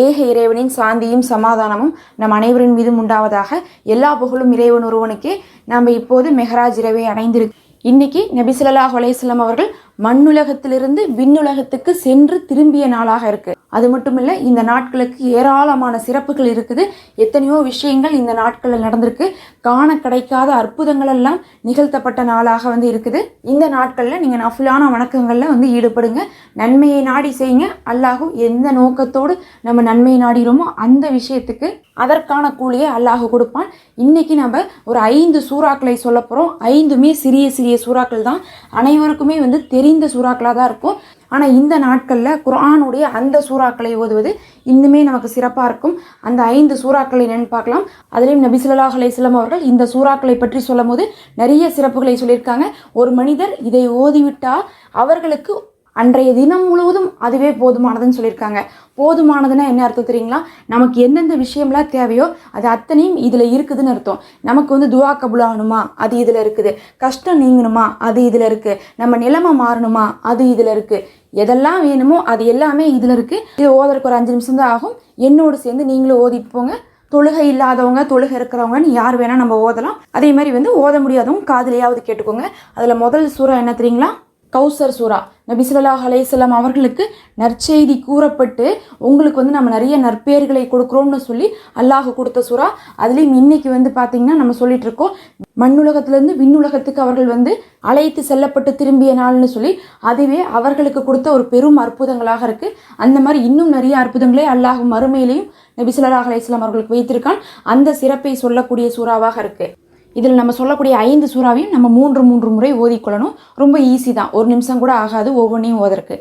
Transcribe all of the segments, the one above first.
ஏக இறைவனின் சாந்தியும் சமாதானமும் நம் அனைவரின் மீதும் உண்டாவதாக எல்லா புகழும் இறைவன் ஒருவனுக்கே. நாம் இப்போது மெஹராஜ் இரவை அடைந்திருக்கு இன்னைக்கு நபிசுல்லா ஸல்லல்லாஹு அவர்கள் மண்ணுலகத்திலிருந்து விண்ணுலகத்துக்கு சென்று திரும்பிய நாளாக இருக்கு. அது மட்டும் இல்லை இந்த நாட்களுக்கு ஏராளமான சிறப்புகள் இருக்குது. எத்தனையோ விஷயங்கள் இந்த நாட்களில் நடந்திருக்கு. காண கிடைக்காத அற்புதங்கள் எல்லாம் நிகழ்த்தப்பட்ட நாளாக வந்து இருக்குது. இந்த நாட்களில் நீங்கள் நஃபுலான வணக்கங்களில் வந்து ஈடுபடுங்க. நன்மையை நாடி செய்யுங்க. அல்லாஹும் எந்த நோக்கத்தோடு நம்ம நன்மையை நாடிறோமோ அந்த விஷயத்துக்கு அதற்கான கூலியை அல்லாஹ் கொடுப்பான். இன்னைக்கு நம்ம ஒரு ஐந்து சூறாக்களை சொல்ல போகிறோம் ஐந்துமே சிறிய சிறிய சூறாக்கள் தான். அனைவருக்குமே வந்து தெரிய தெரிந்த சூறாக்களாக தான் இருக்கும். ஆனால் இந்த நாட்களில் குரானுடைய அந்த சூறாக்களை ஓதுவது இன்னுமே நமக்கு சிறப்பாக இருக்கும். அந்த ஐந்து சூறாக்களை என்னன்னு பார்க்கலாம். அதுலேயும் நபிசுல்லாஹ் அலையம் அவர்கள் இந்த சூறாக்களை பற்றி சொல்லும் போது நிறைய சிறப்புகளை சொல்லியிருக்காங்க. ஒரு மனிதர் இதை ஓதிவிட்டால் அவர்களுக்கு அன்றைய தினம் முழுவதும் அதுவே போதுமானதுன்னு சொல்லியிருக்காங்க. போதுமானதுன்னா என்ன அர்த்தம் தெரியுங்களா? நமக்கு எந்தெந்த விஷயம்லாம் தேவையோ அது அத்தனையும் இதில் இருக்குதுன்னு அர்த்தம். நமக்கு வந்து துவா கபுலாகணுமா? அது இதில் இருக்குது. கஷ்டம் நீங்கணுமா? அது இதில் இருக்குது நம்ம நிலைமை மாறணுமா? அது இதில் இருக்குது எதெல்லாம் வேணுமோ அது எல்லாமே இதில் இருக்குது இது ஓதுறதுக்கு ஒரு அஞ்சு நிமிஷம் தான் ஆகும். என்னோடு சேர்ந்து நீங்களும் ஓதிட்டு போங்க. தொழுகை இல்லாதவங்க தொழுகை இருக்கிறவங்கன்னு யார் வேணால் நம்ம ஓதலாம். அதே மாதிரி வந்து ஓத முடியாதவங்க காதுலையாவது கேட்டுக்கோங்க. அதில் முதல் சூறா என்ன தெரியுங்களா? கௌசர் சூரா. நபி ஸல்லல்லாஹு அலைஹி அவர்களுக்கு நற்செய்தி கூறப்பட்டு உங்களுக்கு வந்து நம்ம நிறைய நற்பெயர்களை கொடுக்குறோம்னு சொல்லி அல்லாஹ் கொடுத்த சூறா அதுலேயும் இன்னைக்கு வந்து பார்த்தீங்கன்னா நம்ம சொல்லிட்டு இருக்கோம் மண்ணுலகத்திலேருந்து விண்ணுலகத்துக்கு அவர்கள் வந்து அழைத்து செல்லப்பட்டு திரும்பிய நாள்னு சொல்லி அதுவே அவர்களுக்கு கொடுத்த ஒரு பெரும் அற்புதங்களாக இருக்குது அந்த மாதிரி இன்னும் நிறைய அற்புதங்களே அல்லாஹ் மறுமையிலையும் நபி ஸல்லல்லாஹு அவர்களுக்கு வைத்திருக்கான். அந்த சிறப்பை சொல்லக்கூடிய சூறாவாக இருக்குது இதில் நம்ம சொல்லக்கூடிய ஐந்து சூறாவையும் நம்ம மூன்று மூன்று முறை ஓதிக்கொள்ளணும். ரொம்ப ஈஸி தான். ஒரு நிமிஷம் கூட ஆகாது ஒவ்வொன்றையும் ஓதற்கு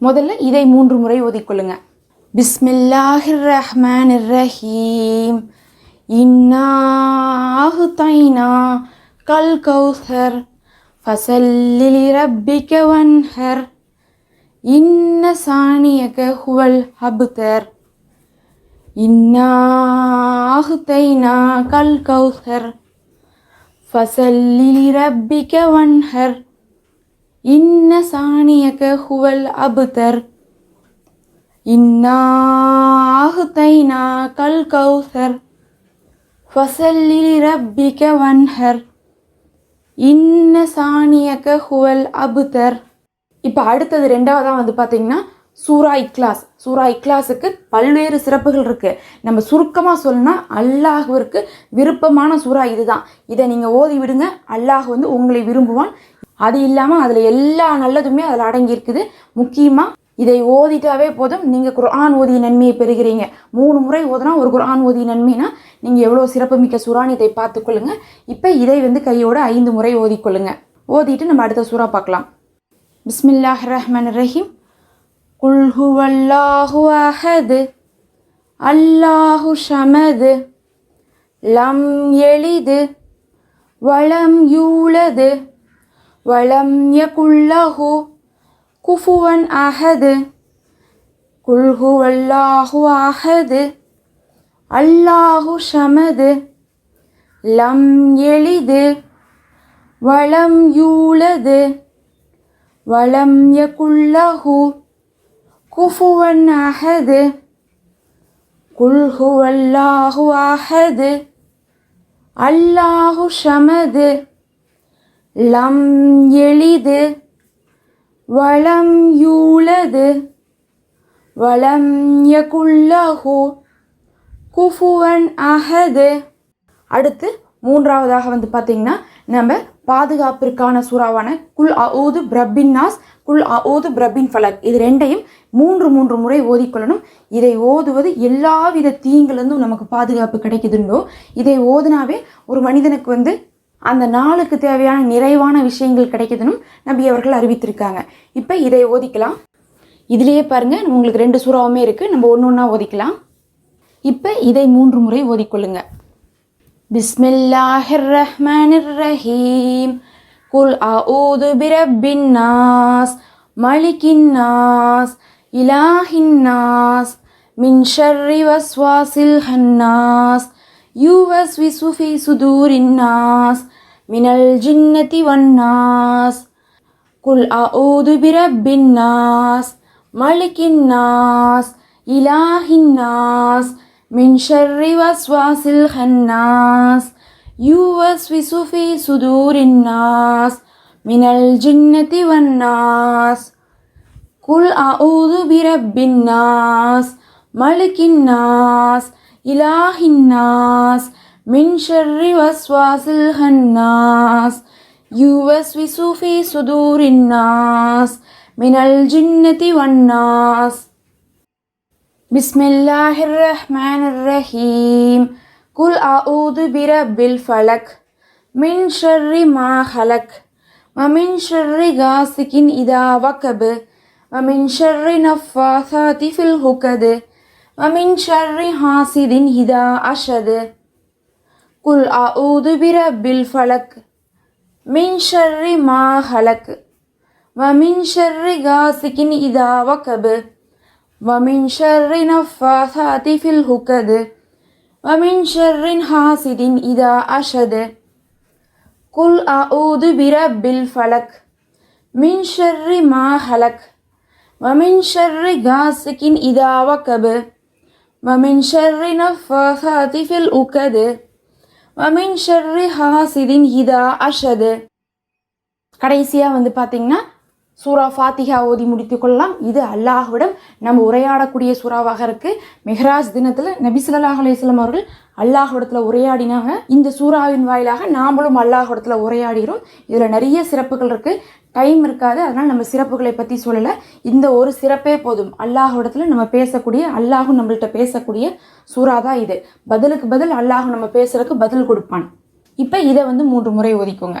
முதல்ல இதை மூன்று முறை ஓதிக்கொள்ளுங்க. பிஸ்மில்லாஹிர் ரஹ்மான் ரஹீம் இன்னாஹு தைனா கல் கௌசர் ஃபசல்லிலி ரப்பிக்க வன்ஹர். இன்ன சாணியக ஹுவல் ஹபுதர் இன்னாஹு தைனா கல் கௌசர் ஃபசல்லிரப்பிக வன்ஹர் இன்ன சாணியக ஹுவல் அபுதர் இன்னாஹுதைனா கல் கௌசர் ஃபசல்லிரப்பிக வன்ஹர் இன்ன சாணியக ஹுவல் அபுதர் இப்போ அடுத்தது ரெண்டாவதாக வந்து பார்த்தீங்கன்னா சூரா இக்லாஸ். சூரா இக்லாஸுக்கு பல்வேறு சிறப்புகள் இருக்குது நம்ம சுருக்கமாக சொல்லணும்னா அல்லாஹுவிற்கு விருப்பமான சூறா இதுதான். இதை நீங்கள் ஓதி விடுங்க. அல்லாஹ் வந்து உங்களை விரும்புவான். அது இல்லாமல் அதில் எல்லா நல்லதுமே அதில் அடங்கியிருக்குது. முக்கியமாக இதை ஓதிட்டாவே போதும். நீங்கள் குர்ஆன் ஓதிய நன்மையை பெறுகிறீங்க. மூணு முறை ஓதுனா ஒரு குர்ஆன் ஓதிய நன்மைனா நீங்கள் எவ்வளோ சிறப்புமிக்க சூறான்னு இதை பார்த்துக்கொள்ளுங்க இப்போ இதை வந்து கையோட ஐந்து முறை ஓதிக்கொள்ளுங்க ஓதிட்டு நம்ம அடுத்த சூறா பார்க்கலாம். பிஸ்மில்லாஹ் ரஹ்மான் ரஹீம். குல்ஹுவல்லாஹு அஹது அல்லாஹு ஷமது லம் எளிது வளம் யூளது வளம் யகுல்லஹு குஃபுவன் அஹது குல்ஹுவல்லாஹு அஹது அல்லாஹு ஷமது லம் எளிது வளம் யூளது வளம் யகுல்லஹு குஃபுவன் அஹது குல்ஹுவல்லாஹு அஹது அல்லாஹு ஷமது லம் எளிது வளம் யூளது வளம் யகுல்லஹு குஃபுவன் அஹது அடுத்து மூன்றாவதாக வந்து பார்த்தீங்கன்னா நம்ம பாதுகாப்பிற்கான சூறாவான குல் அவுது பிரபின் நாஸ் குல் அவுது பிரபின் ஃபலக். இது ரெண்டையும் மூன்று மூன்று முறை ஓதிக்கொள்ளணும். இதை ஓதுவது எல்லாவித தீங்கிலிருந்தும் நமக்கு பாதுகாப்பு கிடைக்குதுண்டோ? இதை ஓதுனாவே ஒரு மனிதனுக்கு வந்து அந்த நாளுக்கு தேவையான நிறைவான விஷயங்கள் கிடைக்குதுன்னு நபி அவர்கள் அறிவித்திருக்காங்க. இப்போ இதை ஓதிக்கலாம். இதுலேயே பாருங்கள் உங்களுக்கு ரெண்டு சூறாவுமே இருக்குது நம்ம ஒன்று ஒன்றா ஓதிக்கலாம். இப்போ இதை மூன்று முறை ஓதிக்கொள்ளுங்கள் பிஸ்மில்லாஹிர் ரஹ்மானிர் ரஹீம் குல் அஊது பிரப்பின் நாஸ் மலிக்கின் நாஸ் இலாஹின் நாஸ் மின் ஷர்ரி வஸ்வாசில் ஹன்னாஸ் யூவஸ் விசுஃபி சுதூரின் நாஸ் மினல் ஜின்னதி வன்னாஸ் குல் அஊது பிரப்பின் நாஸ் மலிக்கின் நாஸ் இலாஹின் நாஸ் من شر وسواس الخناس يوسوس في صدور الناس من الجنة والناس. قل أعوذ برب الناس ملك الناس إله الناس. من شر وسواس الخناس يوسوس في صدور الناس من الجنة والناس. பிஸ்மில்லாஹிர் ரஹ்மான் ரஹீம் குல் அவுது பிரபில் ஃபலக் மின் ஷர்ரி மா ஹலக் வமின் ஷர்ரி காசிகின் இதா வக்கபு வமின் ஷர்ரி நஃபாசாதி ஃபில் ஹுக்கது வமின் ஷர்ரி ஹாசிதின் இதா அஷது குல் அவுது பிரபில் ஃபலக் மின் ஷர்ரி மா ஹலக் வமின் ஷர்ரி காசிகின் இதா வக்கபு ومن شر نفاثات في الهكد ومن شر حاسد إذا أشد قل أعوذ برب الفلك من شر ما خلق ومن شر غاسق إذا وقب ومن شر نفاثات في الأكد ومن شر حاسد إذا أشد கடைசியாக வந்து பார்த்தீங்கன்னா சூரா ஃபாத்திஹா ஓதி முடித்து கொள்ளலாம் இது அல்லாஹ்விடம் நம்ம உரையாடக்கூடிய சூறாவாக இருக்கு. மெஹராஜ் தினத்தில் நபி ஸல்லல்லாஹு அலைஹி அவர்கள் அல்லாஹ்விடத்துல உரையாடினாங்க. இந்த சூறாவின் வாயிலாக நாமளும் அல்லாஹ்விடத்துல உரையாடுகிறோம். இதில் நிறைய சிறப்புகள் இருக்கு. டைம் இருக்காது அதனால் நம்ம சிறப்புகளை பற்றி சொல்லலை. இந்த ஒரு சிறப்பே போதும். அல்லாஹ்விடத்தில் நம்ம பேசக்கூடிய அல்லாஹும் நம்மள்கிட்ட பேசக்கூடிய சூறா தான் இது. பதிலுக்கு பதில் அல்லாஹ் நம்ம பேசுறதுக்கு பதில் கொடுப்பான். இப்போ இதை வந்து மூன்று முறை ஒதுக்குங்க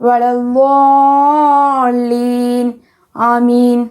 ولا الضالين آمين